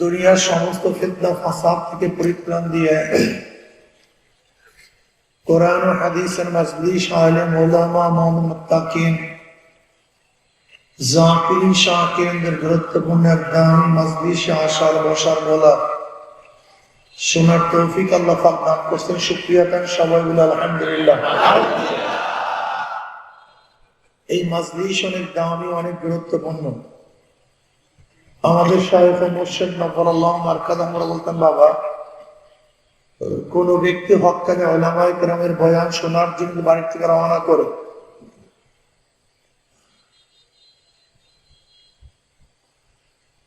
দুনিয়ার সমস্ত ফিতনা, ফাসাদ থেকে পরিত্রাণ দিয়ে কোরআন হাদিসের মজলিস আলেম ওলামা মোহাম্মদ শাকিরদের গুরুত্বপূর্ণ একদম মজলিসে আসার বসার বলা। শোনার তৌফিক আল্লাহ পাক দান করছেন। শুক্রিয়া দেন সবাই বলে আলহামদুলিল্লাহ। এই মজলিস অনেক দামি, অনেক গুরুত্বপূর্ণ। আমাদের আমরা বলতাম বাবা, কোন ব্যক্তি হকানে ওলামায় গ্রামের বয়ান শোনার জন্য বাড়ির থেকে রওনা করে।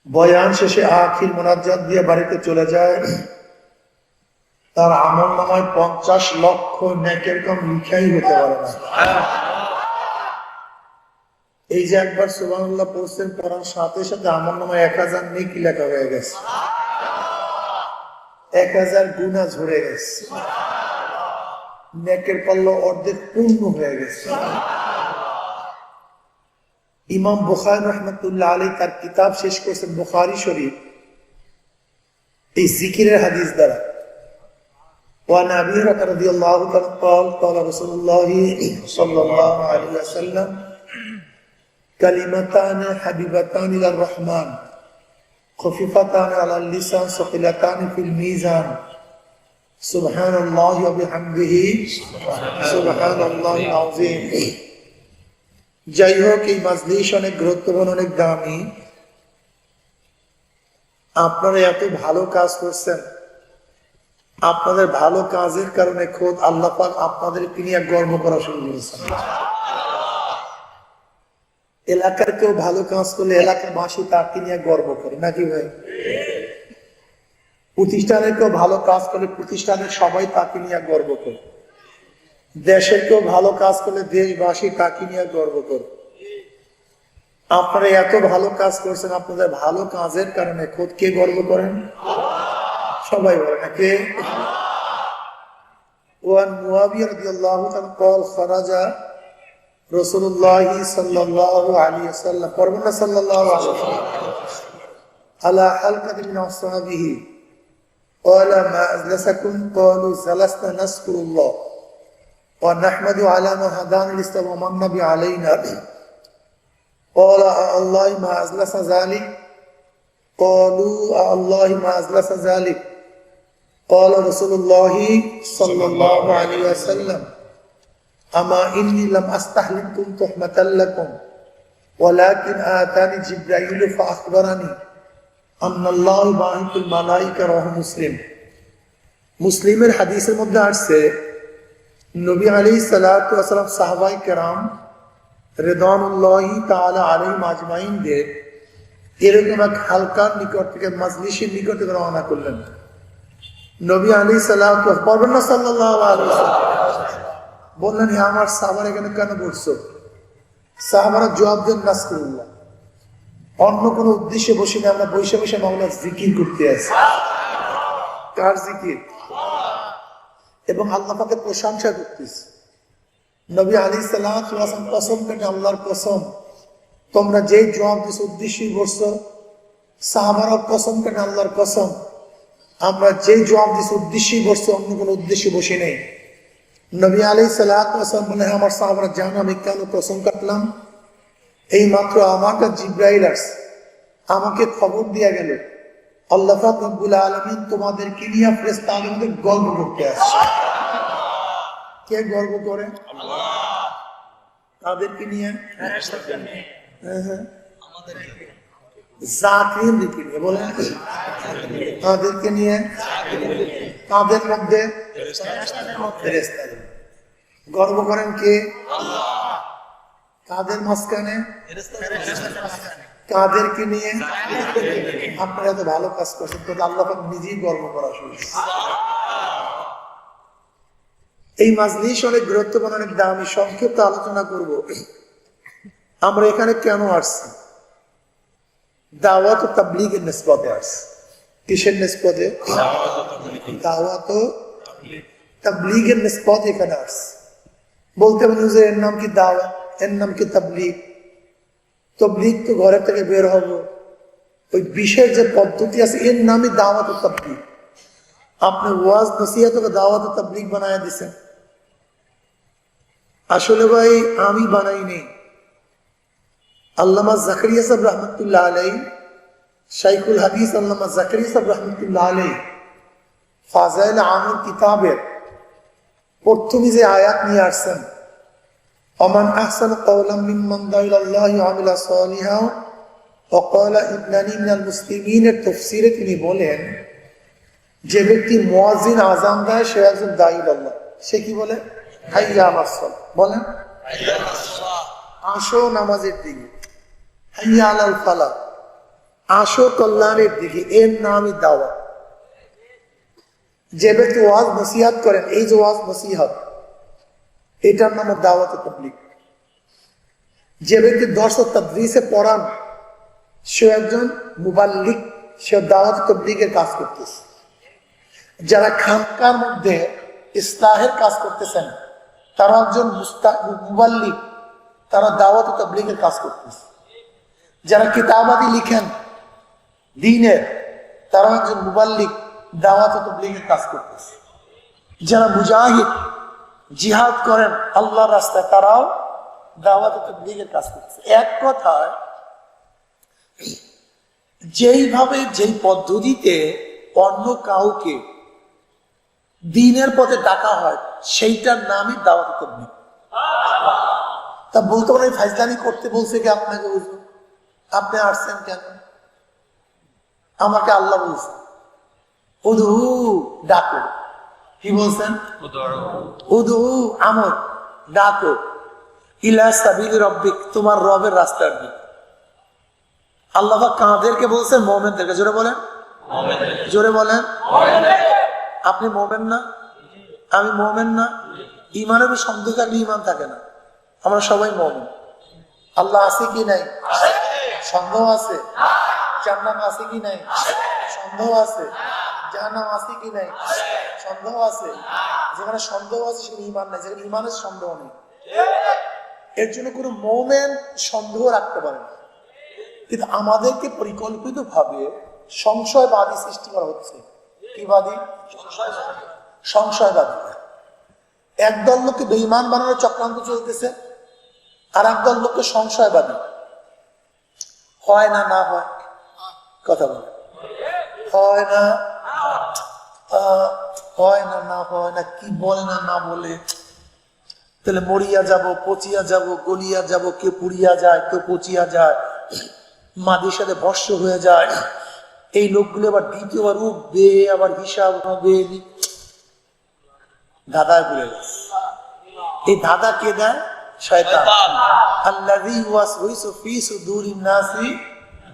বয়ান শেষে আখির মোনাজাত দিয়ে বাড়িতে চলে যায়। তার আমল নামায় পঞ্চাশ লক্ষ নেকের কম লিখাই হতে পারে না। এই যে একবার সুবানুল্লাহ পড়ছেন পড়ার সাথে সাথে আমার নামে এক হাজার নেকি লেখা হয়ে গেছে এক হাজার গুণা ঝরে গেছে নেকের পাল্ল অর্ধেক পূর্ণ হয়ে গেছে ইমাম বুখার রহমতুল্লাহ আলী তার কিতাব শেষ করেছেন বুখারি শরীফ এই জিকিরের হাদিস দ্বারা وعن ابي هريره رضي الله عنه قال قال رسول الله صلى الله عليه وسلم كلمتان حبيبتان الى الرحمن خفيفتان على اللسان ثقيلتان في الميزان سبحان الله وبحمده سبحان الله العظيم যাই হোক এই মাজলিস অনেক গুরুত্বপূর্ণ অনেক দামি আপনারা এত ভালো কাজ করছেন আপনাদের ভালো কাজের কারণে খোদ আল্লাহ পাক আপনাদেরকে নিয়ে গর্ব করা শুরু করেছেন এলাকার কেউ ভালো কাজ করলে এলাকার বাসী তাকে নিয়ে গর্ব করে, নাকি ভাই? প্রতিষ্ঠানের কেউ ভালো কাজ করলে প্রতিষ্ঠানের সবাই তাকে নিয়ে গর্ব করে। দেশের কেউ ভালো কাজ করলে দেশবাসী তাকে নিয়ে গর্ব করে। আপনারা এত ভালো কাজ করছেন, আপনাদের ভালো কাজের কারণে খোদ কে গর্ব করেন? সবাই বলেন কে ওয়ান মুআবিয়া রাদিয়াল্লাহু তাআলা কল খরাজা رسول الله صلى الله عليه وسلم قربنا صلى الله عليه وسلم على حلقة من أصحابه قال ما أجلسكم قالوا جلسنا نذكر الله ونحمد على ما هدانا الإسلام ومن بي علينا قال الله ما أجلس ذلك قالوا الله ما أجلس ذلك قال رسول الله صلى الله عليه وسلم أما إني لم أستحلمكم تحمة لكم ولكن آتاني جبرائيل فأخبرني أن الله باعث الملائكة رواه مسلم মুসলিমের হাদিসের মধ্যে আসছে নবী আলী সালাম সাহবাই কেরাম রেদানুল্লাহি তাআলা আলাইহিম আজমাইনদের এরকম এক হালকার নিকট থেকে মাজলিসের নিকট থেকে রওনা করলেন নবী আলী সাল্লাহ পড়বেন না সাল্লাহ বললেন হ্যাঁ আমার সাহাবার এখানে কেন বসছো? সাহাবারা জবাব দেন নাসকুল্লাহ অন্য কোনো উদ্দেশ্যে বসে না আমরা বৈশা বৈশা মামলা জিকির করতে আছি। কার জিকির? এবং আল্লাহ পাকে প্রশংসা করতেছি। নবী আলী সাল্লাহ কসম কেটে আল্লাহর কসম, তোমরা যেই জবাব দিস উদ্দেশ্যেই বসছো সাহাবারা কসম কেটে আল্লাহর কসম, আমরা যে জবাব দিস উদ্দেশ্যেই বসছি, অন্য কোনো উদ্দেশ্যে বসে নেই। নবী আলী সাল্লাম বলে আমার সাহাবারা জানো, আমি কেন কসম কাটলাম? এই মাত্র আমার কাছে আমাকে খবর দিয়া গেল, আল্লাহ রব্বুল আলমিন তোমাদেরকে নিয়ে ফ্রেস্তা আমাদের গর্ব করতে আসছে। কে গর্ব করে? তাদেরকে নিয়ে? হ্যাঁ হ্যাঁ। জাকিরদেরকে নিয়ে, বলেন। তাদেরকে নিয়ে? তাদের মধ্যে গর্ব করেন কে? কাদের মাঝখানে কাদেরকে নিয়ে আপনারা এত ভালো কাজ করছেন, তো আল্লাহ নিজেই গর্ব করা শুরু। এই মাজলিস অনেক গুরুত্বপূর্ণ, অনেক দামি, সংক্ষিপ্ত আলোচনা করব। আমরা এখানে কেন আসছি? দাওয়াত তাবলিগের নিসবতে আসছি। কিসের নিসবতে দাওয়াত তাবলিগের নিসবত এখানে আসছে বলতে পারেন যে এর নাম কি দাওয়াত, এর নাম কি তাবলিগ? তবলিগ তো ঘরের থেকে বের হব। ওই বিশের যে পদ্ধতি আছে, এর নামই দাওয়াত তাবলিগ। আপনি ওয়াজ নসিহতকে দাওয়াত তাবলিগ বানায় দিছেন। আসলে ভাই, আমি বানাই নেই। আল্লামা জাকরিয়া সাহেব রহমতুল্লাহ আলাই শাইখুল হাদিস আল্লামা জাকরিয়া সাহেব রহমতুল্লাহ আলাই ফাজাইল আমর কিতাবের প্রথমে যে আয়াত নিয়ে আসছেন, অমান আহসান কওলাম মিম্মান দাইলাল্লাহি আমিলা সালিহা ওয়া ক্বালা ইন্নানি মিনাল মুসলিমিনের তাফসীরে তিনি বলেন, যে ব্যক্তি মুয়াজ্জিন আযান দেয়, সে একজন দাঈল আল্লাহ সে কি বলে? হাইয়া আমার সল বলেন, আসো নামাজের দিকে। হাইয়া আলাল ফালা আসো কল্যাণের দিকে, এর নামই দাওয়া যে ব্যক্তি ওয়াজ নসিহাত করেন, এই যে ওয়াজ নসিহাত, এটার নাম দাওয়াত তবলিক যে ব্যক্তি দর্শ পড়ান, সে একজন মুবাল্লিক, সে দাওয়াত তবলিগের কাজ করতেছে। যারা খানকার মধ্যে ইসলাহের কাজ করতেছেন, তারা একজন মুবাল্লিক, তারা দাওয়াত তবলিগের কাজ করতেছে। যারা কিতাবাদি লিখেন দিনের তারা একজন মুবাল্লিক দাওয়াত কাজ করতেছে। যারা মুজাহিদ জিহাদ করেন আল্লাহর রাস্তায়, তারাও দাওয়াত কাজ করতেছে। এক কথায়, যেইভাবে যেই পদ্ধতিতে অন্য কাউকে দিনের পথে ডাকা হয়, সেইটার নামই দাওয়াত তবলিগ। তা বলতে পারেন ফাইজলামি করতে বলছে কি আপনাকে বুঝুন আপনি আসছেন কেন? আমাকে আল্লাহ বলছে। উদু ডাকো। কি বলছেন? উদু আমর ডাকো। ইলা সাবিল রব্বিক তোমার রবের রাস্তার দিকে আল্লাহ কাঁদেরকে বলছেন? মোমেনদেরকে জোরে বলেন। জোরে বলেন। আপনি মোমেন না? আমি মোমেন না? ইমানের সন্দেহ থাকলে ইমান থাকে না। আমরা সবাই মোমেন। আল্লাহ আছে কি নাই? সন্দেহ আছে। জান্নাত আছে কি নাই? সন্দেহ আছে। জাহান্নাম আছে কি নাই? সন্দেহ আছে। যেখানে সন্দেহ আছে, সেখানে ইমান নাই। যেখানে ইমানের সন্দেহ নেই। এর জন্য কোনো সন্দেহ রাখতে পারে না। কিন্তু আমাদেরকে সংশয়বাদী সৃষ্টি করা হচ্ছে। কি বাদী? সংশয়বাদী। একদল লোককে বেইমান বানানোর চক্রান্ত চলতেছে, আর একদল লোককে সংশয়বাদী। হয় না না হয়। কথা বলে। হয় না হয় না না হয় না কি বলে না না বলে। তাহলে মরিয়া যাব পচিয়া যাব গলিয়া যাব কেউ পুড়িয়া যায় কেউ পচিয়া যায়। মাটির সাথে ভস্য হয়ে যায়। এই লোকগুলো আবার দ্বিতীয়বার উঠবে আবার হিসাব হবে। দাদা গেছে। এই দাদা কে দেয়? শয়তান। আল্লাযী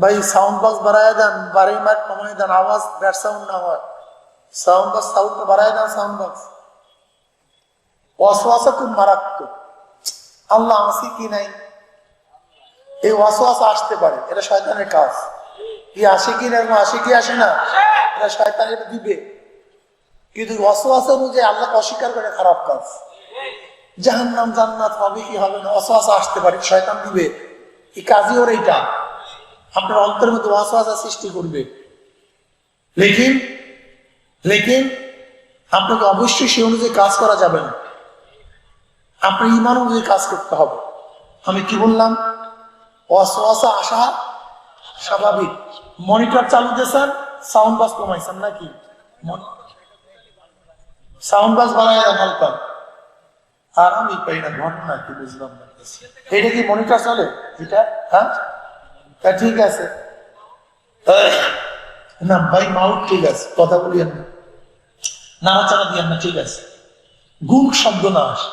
ভাই সাউন্ড বক্স বাড়ায় দেন বাড়ি মাঠ কমায় দেন, আওয়াজ ব্যাট সাউন্ড না হয়। সাউন্ড বক্স সাউন্ড বাড়ায় দেন সাউন্ড বক্স ওয়াসওয়াসা খুব মারাত্মক আল্লাহ আসি কি নাই? এই ওয়াসওয়াসা আসতে পারে, এটা শয়তানের কাজ। কি আসে কি না আসে কি আসে না, এটা শয়তান এটা দিবে। কিন্তু ওয়াসওয়াসা অনুযায়ী আল্লাহকে অস্বীকার করে, খারাপ কাজ। জাহান্নাম জান্নাত হবে কি হবে না, ওয়াসওয়াসা আসতে পারে, শয়তান দিবে। এই কাজই ওর এইটা। আপনার অন্তরের মধ্যে ওয়াসওয়াসা সৃষ্টি করবে। লেকিন লেকিন, আপনাকে অবশ্যই সে অনুযায়ী কাজ করা যাবে না। আপনার ইমান অনুযায়ী কাজ করতে হবে। আমি কি বললাম? ওয়াসওয়াসা আসা স্বাভাবিক। মনিটর চালু দিয়েছেন সাউন্ড বাস কমাইছেন নাকি? সাউন্ড বাস বাড়ায় হালকা। আর আমি পাই না, ঘটনা কি বুঝলাম এটা কি মনিটর চলে? এটা হ্যাঁ? তা ঠিক আছে। না ভাই মাউট ঠিক আছে কথা বলিয়েন না। নাড়াচাড়া দিয়েন না ঠিক আছে। গুম শব্দ না আসে।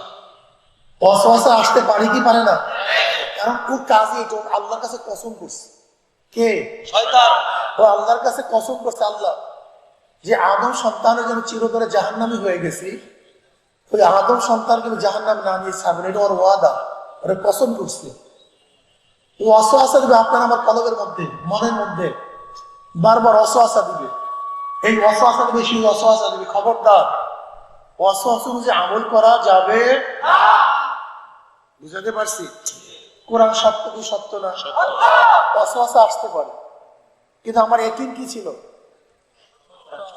অসহসা আসতে পারে কি পারে না? কারণ ওর কাজে এটা আল্লাহর কাছে কসম করছে। কে? শয়তান। ও আল্লাহর কাছে কসম করছে আল্লাহ। যে আদম সন্তানের জন্য চিরতরে জাহান্নামি হয়ে গেছি ওই আদম সন্তানকে আমি জাহান্নাম না নিয়ে ছাড়বেন এটা ওর ওয়াদা। ওরা কসম করছে। ও অসহাসা দিবে আপনার আমার কলবের মধ্যে, মনের মধ্যে। বারবার অসহাসা দিবে। এই অসহাসা দিবে, সেই অসহাসা দিবে। খবরদার অসহাস অনুযায়ী আমল করা যাবে বুঝাতে পারছি? কোরআন সত্য কি সত্য না অসহাসা আসতে পারে। কিন্তু আমার একিন কি ছিল?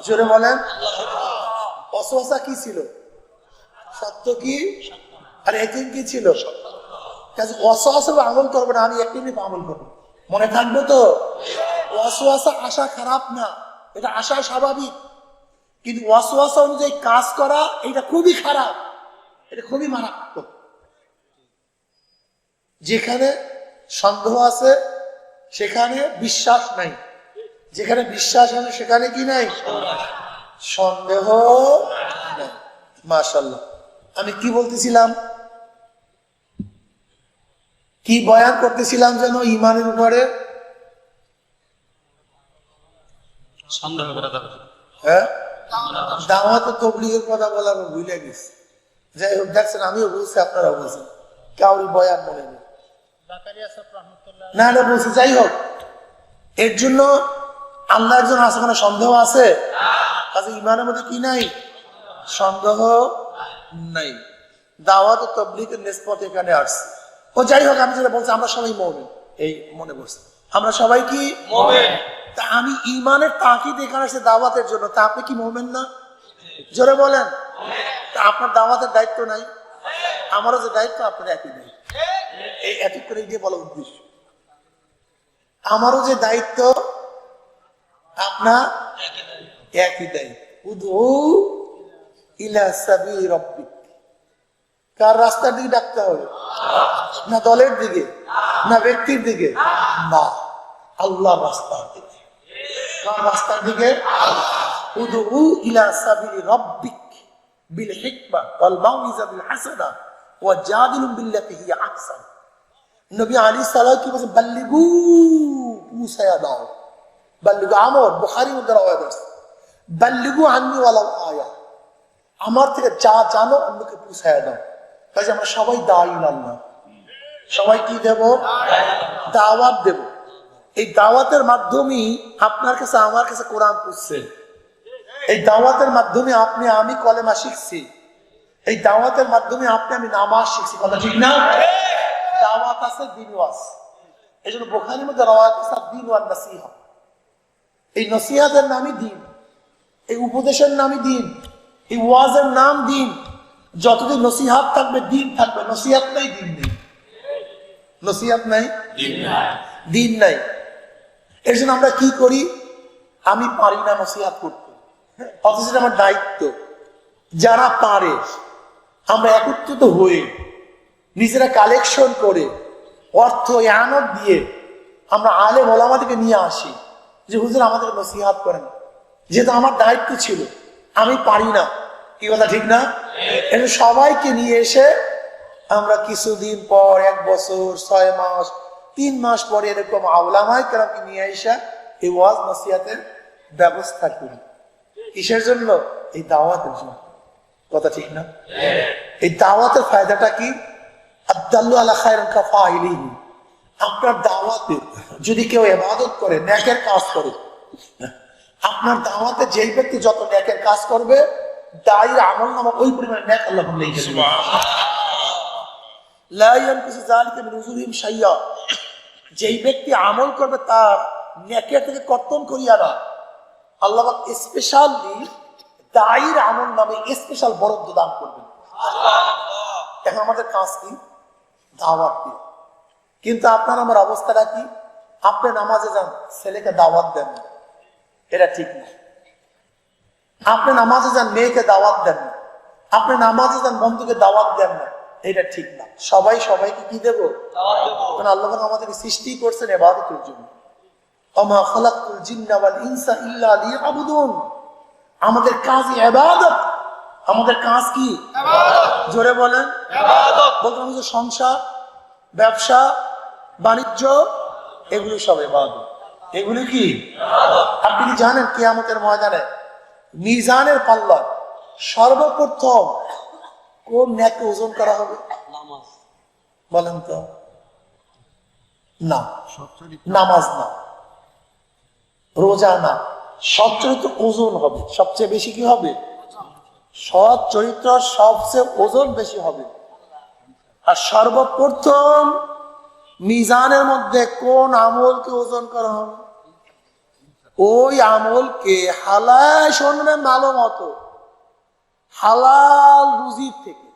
জোরে বলেন। অসহাসা কি ছিল? সত্য কি? আর একিন কি ছিল? কাজে অসহাসা আমল করবে না, আমি একদিনই আমল করব। মনে থাকবে তো? অসহাসা আশা খারাপ না, এটা আশা স্বাভাবিক। কিন্তু অসহাসা অনুযায়ী কাজ করা, এটা খুবই খারাপ। এটা খুবই মারাত্মক। যেখানে সন্দেহ আছে, সেখানে বিশ্বাস নাই। যেখানে বিশ্বাস আছে, সেখানে কি নাই? সন্দেহ নাই। আমি কি বলতেছিলাম? কি বয়ান করতেছিলাম যেন ইমানের উপরে? সন্দেহ করা হ্যাঁ? দাওয়াতে তবলিগের কথা বলা আমি ভুলে গেছি। যাই হোক দেখছেন আমিও বলছি আপনারা কাউরি বয়ান মনে নেই। না না বলছি যাই হোক। এর জন্য আল্লাহ একজন আছে কোনো সন্দেহ আছে? কাজে ইমানের মধ্যে কি নাই? সন্দেহ নাই। দাওয়াত তবলিগের নিষ্পত এখানে আসছে। ও যাই হোক আমি যেটা বলছি আমরা সবাই মৌমিন। এই মনে বসছে আমরা সবাই কি? মুমিন। তা আমি ইমানের তাকিদ এখানে আসছে দাওয়াতের জন্য। তা আপনি কি মোমেন না? জোরে বলেন। তা আপনার দাওয়াতের দায়িত্ব নাই? আমারও যে দায়িত্ব আপনার একই দায়িত্ব এই এক করে গিয়ে বলা উদ্দেশ্য। আমারও যে দায়িত্ব আপনার একই দায়িত্ব। উদু ইলা সাবিলি রব্বিক। কার রাস্তার দিকে ডাকতে হবে? না দলের দিকে? না ব্যক্তির দিকে? না। আল্লাহ রাস্তার দিকে। কার রাস্তার দিকে? উদু ইলা সাবিলি রব্বিক বিল হিকমা ওয়াল মাউইজা বিল হাসানা ওয়া জাদিলুম বিল্লাতি হিয়া আহসান। নবী আলী সাল্লাল্লাহু কি বলেন বাল্লিগু পুসায়া দাও। বাল্লিগু আমর, বুখারী মধ্যে রাওয়ায়াত আছে বাল্লিগু আন্নি ওয়ালাউ আয়া। আমার থেকে যা জানো অন্যকে পুষায় দাও। কাজে আমরা সবাই দায়ী আল্লাহ। সবাই কি দেব? দাওয়াত দেব। এই দাওয়াতের মাধ্যমেই আপনার কাছে, আমার কাছে কোরআন পুষছে এই দাওয়াতের মাধ্যমে আপনি, আমি কলেমা শিখছি। এই দাওয়াতের মাধ্যমে আপনি, আমি নামাজ শিখছি। কথা ঠিক না? দাওয়াত আছে দিনওয়াজ এই জন্য বোখারির মধ্যে রাওয়াত আছে, দিন ওয়ান নাসিহা। এই নসিহাতের নামই দিন। এই উপদেশের নামই দিন। এই ওয়াজের নাম দিন। যতদিন নসিহাত থাকবে দিন থাকবে। নসিহাত নাই দিন নেই। নসিহাত নাই? দিন নাই। এর জন্য আমরা কি করি? আমি পারি না নসিহাত করতে। অথচ আমার দায়িত্ব। যারা পারে আমরা একত্রিত হয়ে নিজেরা কালেকশন করে অর্থ আনন্দ দিয়ে আমরা আলে ওলামাদেরকে নিয়ে আসি যে হুজুর আমাদের নসিহাত করেন। যেহেতু আমার দায়িত্ব ছিল আমি পারি না। কি কথা ঠিক না? এটা সবাইকে নিয়ে এসে আমরা কিছুদিন পর, এক বছর, ছয় মাস, তিন মাস পরে এরকম আউলামায় কেরামকে নিয়ে এসে এই ওয়াজ নসিহাতের ব্যবস্থা করি। কিসের জন্য? এই দাওয়াতের জন্য। কথা ঠিক না? এই দাওয়াতের ফায়দাটা কি? আদাল্লু আলা খায়রান কাফাইলিহি। আপনার দাওয়াতে যদি কেউ ইবাদত করে ন্যাকের কাজ করে, আপনার দাওয়াতে যেই ব্যক্তি যত ন্যাকের কাজ করবে দায়ের আমল নামা ওই পরিমাণে ন্যাক আল্লাহ লিখে দেবেন লা ইয়ানকুসু যালিকা মিন উজুরিহিম যেই ব্যক্তি আমল করবে তার নেকের থেকে কর্তন করিয়া না। আল্লাহ স্পেশালি দায়ের আমল নামে স্পেশাল বরাদ্দ দান করবেন। এখন আমাদের কাজ কি? দাওয়াত দিয়ে। কিন্তু আপনার আমার অবস্থাটা কি? আপনি নামাজে যান ছেলেকে দাওয়াত দেন এটা ঠিক না। আপনি নামাজে যান মেয়েকে দাওয়াত দেন না। আপনি নামাজে যান বন্ধুকে দাওয়াত দেন না। এটা ঠিক না। সবাই সবাইকে কি দেব? কারণ আল্লাহ আমাদেরকে সৃষ্টি করছেন এবাদতের জন্য। অমা খালাকুল জিন্নাওয়াল ইনসা ইল্লা লিয়াবুদুন। আমাদের কাজ ইবাদত। আমাদের কাজ কি? জোরে বলেন। বলতে আমাদের সংসার ব্যবসা বাণিজ্য এগুলো সব এবাদত এগুলি কি? আপনি কি জানেন কিয়ামতের ময়দানে মিজানের পাল্লা। সর্বপ্রথম কোন ন্যাকে ওজন করা হবে? বলেন তো। না। নামাজ না। রোজা না। সচ্চরিত্র ওজন হবে। সবচেয়ে বেশি কি হবে? সৎ চরিত্র সবচেয়ে ওজন বেশি হবে। আর সর্বপ্রথম মিজানের মধ্যে কোন আমলকে ওজন করা হবে? ওই আমলকে হালায় শুনবেন ভালো মতো হালাল রুজির থেকে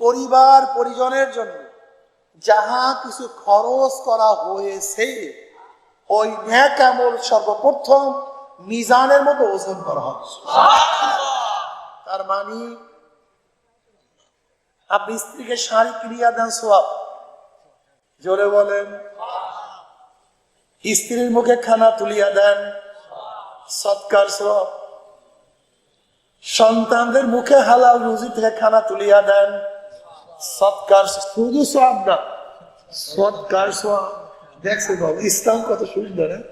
পরিবার পরিজনের জন্য যাহা কিছু খরচ করা হয়েছে ওই ন্যাক আমল সর্বপ্রথম মিজানের মতো ওজন করা হবে। তার মানে আপনি স্ত্রীকে শাড়ি ক্রিয়া দেন সোয়াব। জোরে বলেন। স্ত্রীর মুখে খানা তুলিয়া দেন। সৎকার সোয়াব সন্তানদের মুখে হালাল রুজি থেকে খানা তুলিয়া দেন। সৎকার শুধু সব না, সৎকার সব বাবু, ইসলাম কত সুন্দর হ্যাঁ?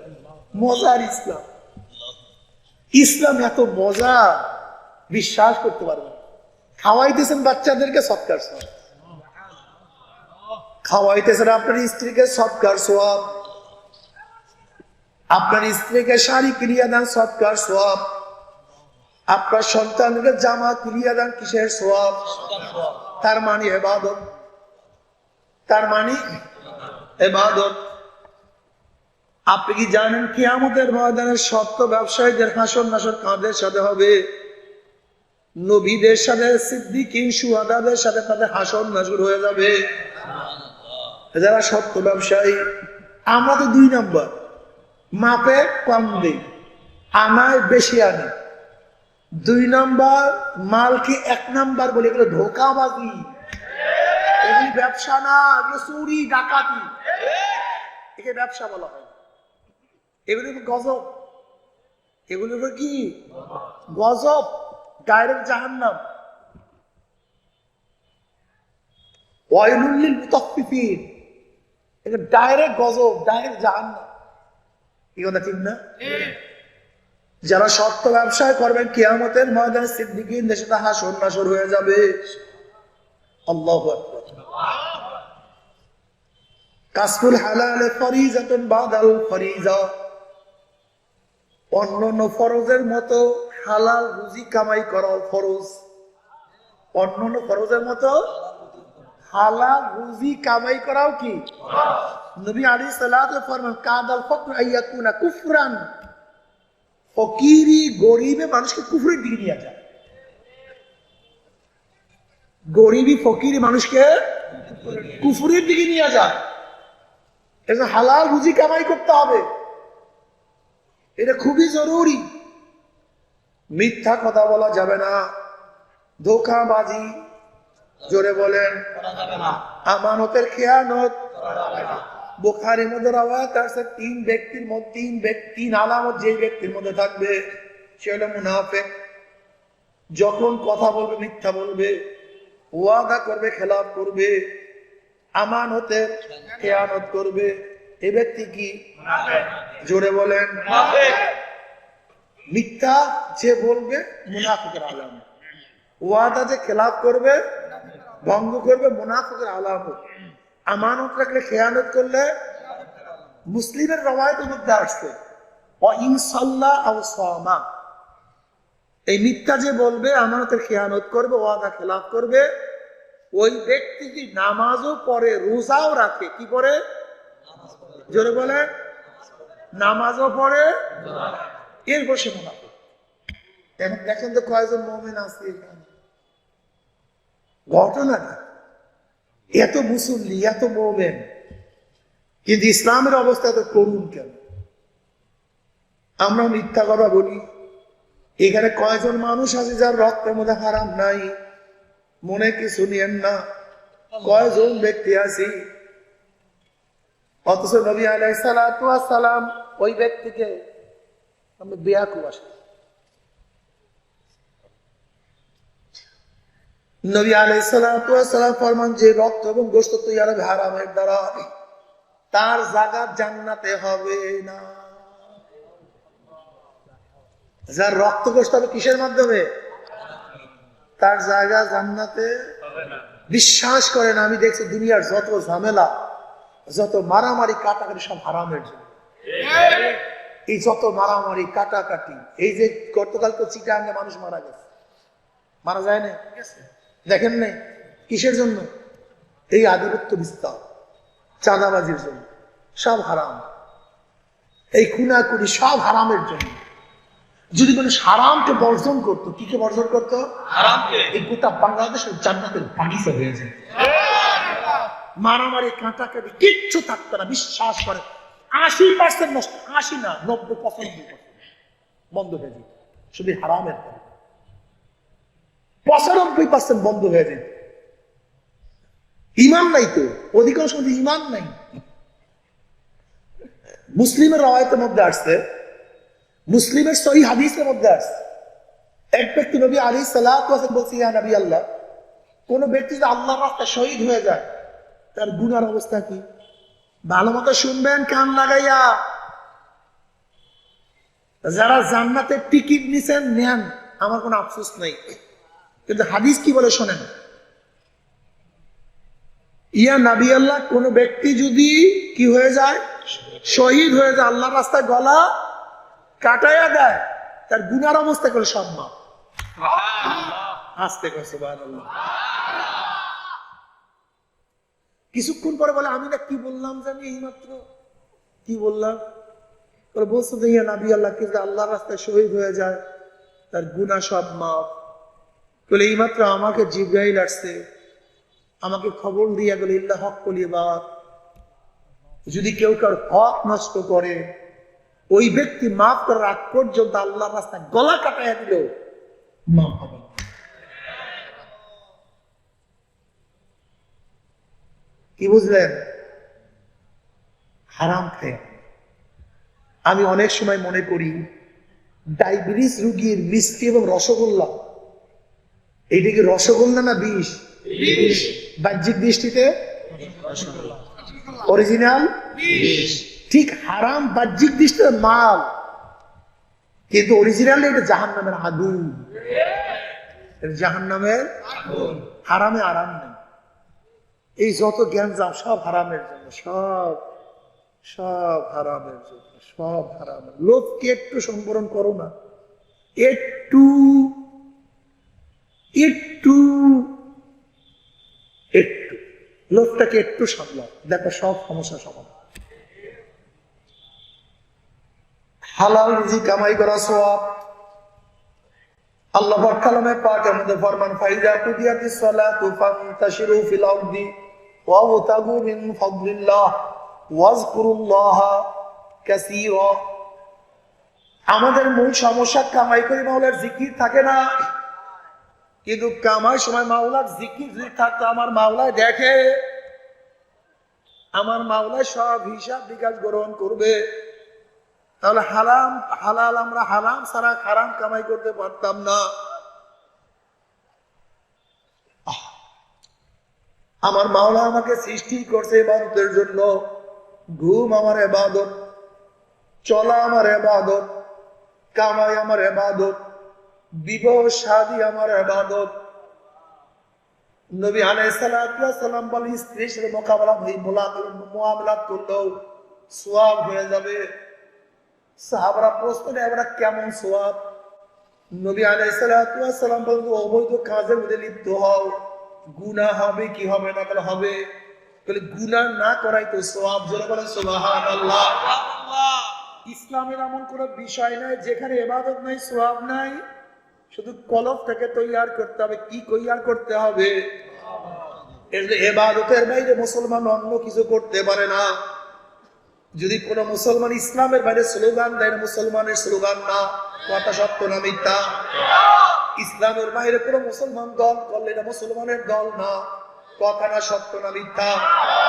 মজার ইসলাম। ইসলাম এত মজা বিশ্বাস করতে পারবেন খাওয়াইতেছেন বাচ্চাদেরকে সৎকার সব খাওয়াইতেছেন আপনার স্ত্রীকে সৎকার সোয়াব আপনার স্ত্রীকে শাড়ি ক্রিয়া দেন সৎকার সোয়াব আপনার সন্তানকে জামা ক্রিয়া দেন কিসের সব তার মানে এবাদত তার মানে এবাদত আপনি কি জানেন কি আমাদের ময়দানের সত্য ব্যবসায়ীদের হাসন নাসর কাঁধের সাথে হবে? নবীদের সাথে, সিদ্দিকিন, সুহাদাদের সাথে তাদের হাসন নাসর হয়ে যাবে। যারা সত্য ব্যবসায়ী, আমরা তো দুই নম্বর। মাপে কম দিই আনায় বেশি আনি। দুই নম্বর মালকে এক নাম্বার বলে এগুলো ধোকাবাজি। এগুলি ব্যবসা না চুরি, ডাকাতি। একে ব্যবসা বলা হয়। এগুলি গজব। এগুলি কি? গজব। ডাইরেক্ট জাহান জাহান্নাম ওয়াইলুল্লিল মুতাফফিফিন। এটা ডাইরেক্ট গজব, ডাইরেক্ট জাহান্নাম। কথা ঠিক না? যারা সত্য ব্যবসায় করবেন কিয়ামতের ময়দানে সিদ্দিকিন দেশে হাসর নাসর হয়ে যাবে। আল্লাহু কাসবুল হালাল ফরিজাতুন বাদাল ফরিজা। অন্যান্য ফরজের মতো হালাল রুজি কামাই করাও ফরজ। অন্যান্য ফরজের মতো হালাল রুজি কামাই করাও কি? নবী আলী ফরমান কাদাল ফকর আইয়াকুনা কুফরান। ফকিরি গরিবে মানুষকে কুফরের দিকে নিয়ে যায়। গরিবি মানুষকে কুফুরের দিকে নিয়ে যায়। এটা হালাল রুজি কামাই করতে হবে। এটা খুবই জরুরি। মিথ্যা কথা বলা যাবে না। ধোকাবাজি, জোরে বলেন। আমানতের খেয়ানত। বোখারের মধ্যে রাওয়াত আছে তিন ব্যক্তির মধ্যে তিন ব্যক্তি তিন আলামত যে ব্যক্তির মধ্যে থাকবে সে হলো মুনাফেক। যখন কথা বলবে মিথ্যা বলবে ওয়াদা করবে খেলাপ করবে আমানতের খেয়ানত করবে এ ব্যক্তি কি? জোরে বলেন। মিথ্যা যে বলবে মুনাফিকের আলাম ওয়াদা যে খেলাপ করবে ভঙ্গ করবে মুনাফিকের আলামত। আমানত রাখলে খেয়ানত করলে মুসলিমের রবায়তের মধ্যে আসছে এই মিথ্যা যে বলবে, আমানতের খেয়ানত করবে, ওয়াদা খেলাফ করবে, ওই ব্যক্তি কি নামাজও পড়ে, রোজাও রাখে, কি করে জোরে বলে নামাজও পড়ে, এর বসে এখন দেখেন তো কয়জন মোমেন আছে ঘটনাটা এত মুসল্লি, এত মোমেন। কিন্তু ইসলামের অবস্থা এত করুন কেন? আমরা মিথ্যা কথা বলি। এখানে কয়জন মানুষ আছে যার রক্তের মধ্যে হারাম নাই? মনে কিছু নিয়েন না। কয়জন ব্যক্তি আছি? অথচ নবী আলাই সালাম ওই ব্যক্তিকে আমরা বেয়াকুব আসে নবী আলাই সালাম ফরমান, যে রক্ত এবং গোস্ত তৈরি হবে হারামের দ্বারা তার জান্নাতে হবে না। যার রক্ত কষ্ট হবে কিসের মাধ্যমে? তার জায়গা জান্নাতে বিশ্বাস করেন আমি দেখছি দুনিয়ার যত ঝামেলা, যত মারামারি কাটাকাটি সব হারামের জন্য। এই যত মারামারি কাটাকাটি, এই যে গতকাল তো চিটাঙ্গে মানুষ মারা গেছে। মারা যায় না দেখেন নাই? কিসের জন্য? এই আধিপত্য বিস্তার চাঁদাবাজির জন্য সব হারাম। এই খুনাকুনি সব হারামের জন্য। যদি মানুষ হারামকে বর্জন করতো কি কে বর্জন করতো? হারামকে। এই গোটা বাংলাদেশের জান্নাতের বাগিচা হয়ে যায়। মারামারি কাঁটাকাটি কিচ্ছু থাকতো না বিশ্বাস করে। আশি পার্সেন্ট নষ্ট আশি না নব্বই পঁচানব্বই percent বন্ধ হয়ে যেত। শুধু হারামের কারণে। পঁচানব্বই পার্সেন্ট বন্ধ হয়ে ইমান নাই তো, অধিকাংশ ইমান নাই। মুসলিমের মধ্যে আসছে, মুসলিমের সহি হাদিসের মধ্যে আসছে। এক ব্যক্তি নবী আলী সালাত বলছি, ইয়া নবী আল্লাহ, কোন ব্যক্তি যদি আল্লাহর রাস্তায় শহীদ হয়ে যায়, তার গুনার অবস্থা কি? ভালো মতো শুনবেন, কান লাগাইয়া। যারা জান্নাতের টিকিট নিছেন, নেন, আমার কোনো আফসোস নেই। কিন্তু হাদিস কি বলে শোনেন? ইয়া নাবি আল্লাহ কোন ব্যক্তি যদি কি হয়ে যায়? শহীদ হয়ে যায়, আল্লাহর রাস্তায় গলা কাটাইয়া দেয়, তার গুনার অবস্থা করে মাপ আসতে কিছুক্ষণ পরে বলে, আমি না কি বললাম জানি এইমাত্র? কি বললাম? বলছো যে, ইয়া নাবি আল্লাহ কিন্তু আল্লাহর রাস্তায় শহীদ হয়ে যায়, তার গুনাহ সব মাপ বলে, এইমাত্র আমাকে জিব্রাইল আসছে। আমাকে খবর দিয়া গেল ইল্লা হক কলিবার যদি কেউ কার হক নষ্ট করে, ওই ব্যক্তি মাফ করার আগ পর্যন্ত আল্লাহর রাস্তায় গলা কাটাইয়া দিল। মাফ হবে কি বুঝলেন? হারাম খায়। আমি অনেক সময় মনে করি, ডায়াবেটিস রুগীর মিষ্টি এবং রসগোল্লা এইটা কি রসগোল্লা না বিষ? বাহ্যিক দৃষ্টিতে? অরিজিনাল? ঠিক হারাম বাহ্যিক দৃষ্টিতে মাল। কিন্তু অরিজিনাল এটা জাহান নামের আগুন জাহান নামের হারামে আরাম নেই। এই যত জ্ঞান যাও সব হারামের জন্য সব সব হারামের জন্য সব হারামের লোককে একটু সম্বরণ করো না। একটু একটু একটু। লোকটাকে একটু সামলাও। দেখো, সব সমস্যা সমাধান। হালাল রুজি কামাই করা সওয়াব। আল্লাহ কালামে পাকের মধ্যে ফরমান, ফাইজা ফান্তাশিরু ফিল আরদি মিন ফাদলিল্লাহ ওয়াজকুরুল্লাহা কাসীরা। আমাদের মূল সমস্যা কামাই করে মাওলার জিকির থাকে না। কিন্তু কামাই সময় মাওলার জিকির যদি থাকতো, আমার মাওলায় দেখে। আমার মাওলায় সব হিসাব বিকাশ গ্রহণ করবে। তাহলে হারাম, হালাল আমরা হারাম ছাড়া হারাম কামাই করতে পারতাম না। আমার মাওলা আমাকে সৃষ্টি করছে মানুষের জন্য। ঘুম আমার এবাদত চলা আমার এবাদত কামাই আমার এবাদত বিবাহ শাদী আমার এবাদত নবী আলাইসালাম বলে স্ত্রীর সাথে মোকাবেলা মোয়ামলাত করলেও সোয়াব হয়ে যাবে। সাহাবারা প্রশ্ন আমরা কেমন সোয়াব? নবী আলাইসালাম বলতো অবৈধ কাজের মধ্যে লিপ্ত হও। হবে কি হবে না বলে হবে। গুনা না করাই তো সোয়াব। জোরে বলে সোবাহান আল্লাহ ইসলামের এমন কোন বিষয় নাই যেখানে এবাদত নাই সোয়াব নাই। শুধু কলফটাকে তৈয়ার করতে হবে, কি তৈয়ার করতে হবে? এবাদতের বাইরে মুসলমান অন্য কিছু করতে পারে না। যদি কোন মুসলমান ইসলামের বাইরে স্লোগান দেয়, মুসলমানের স্লোগান না, কথা সত্য না, মিথ্যা? ইসলামের বাইরে কোন মুসলমান দল করলে এটা মুসলমানের দল না, কথা না সত্য না, মিথ্যা?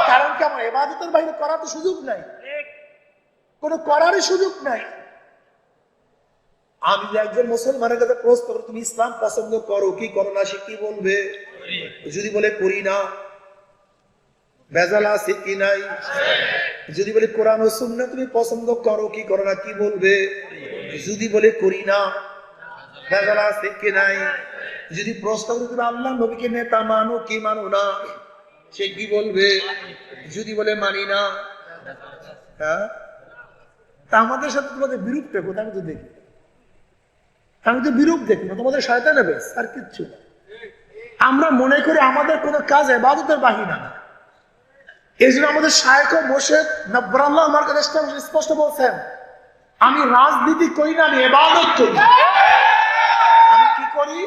কারণ কি আমার এবাদতের বাইরে করার তো সুযোগ নাই? কোন করারই সুযোগ নাই। আমি যে একজন মুসলমানের কাছে প্রশ্ন করি, তুমি ইসলাম পছন্দ করো, কি করো না সে কি বলবে? যদি বলে, করি না। ভেজাল আছে কি নাই? যদি বলে, কোরআন ও তুমি পছন্দ করো, কি করো না, কি বলবে? যদি বলে, করি না। ভেজাল আছে কি নাই? যদি প্রশ্ন করে, তুমি আল্লাহ নবীকে নেতা মানো, কি মানো না? সে কি বলবে? যদি বলে, মানি না। হ্যাঁ? তা আমাদের সাথে তোমাদের বিরূপ দেখো আমি তো দেখি। আমি তো বিরূপ দেখি না তোমাদের শয়তানে বেশ আর কিচ্ছু না। আমরা মনে করি আমাদের কোনো কাজ এবাদতের বাহিনা না। এই জন্য আমাদের শায়ক মোশেদ নব্বরাল্লাহ আমার কাছে স্পষ্ট বলছেন আমি রাজনীতি করি না আমি এবাদত করি। আমি কি করি?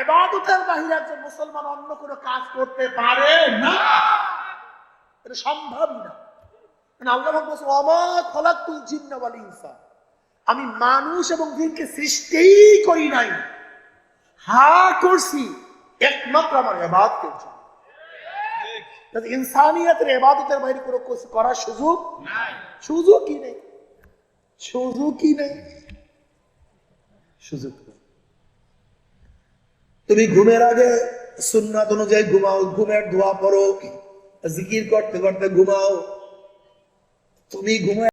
এবাদতের বাহিরে একজন মুসলমান অন্য কোনো কাজ করতে পারে না। এটা সম্ভবই না। মানে আল্লাহ বলছে, "ওয়ামা খলাকতুল জিন্না ওয়াল ইনসা।" আমি মানুষ এবং জিনকে সৃষ্টিই করি নাই। হা করছি, একমাত্র আমার এবাদতের জন্য। ইনসানিয়াতের এবাদতের বাইরে কোনো কিছু করার সুযোগ নেই। সুযোগই নেই? সুযোগ নেই। তুমি ঘুমের আগে সুন্নাত অনুযায়ী ঘুমাও, ঘুমের ধোয়া পড়ো, জিকির করতে করতে ঘুমাও। তুমি ঘুমে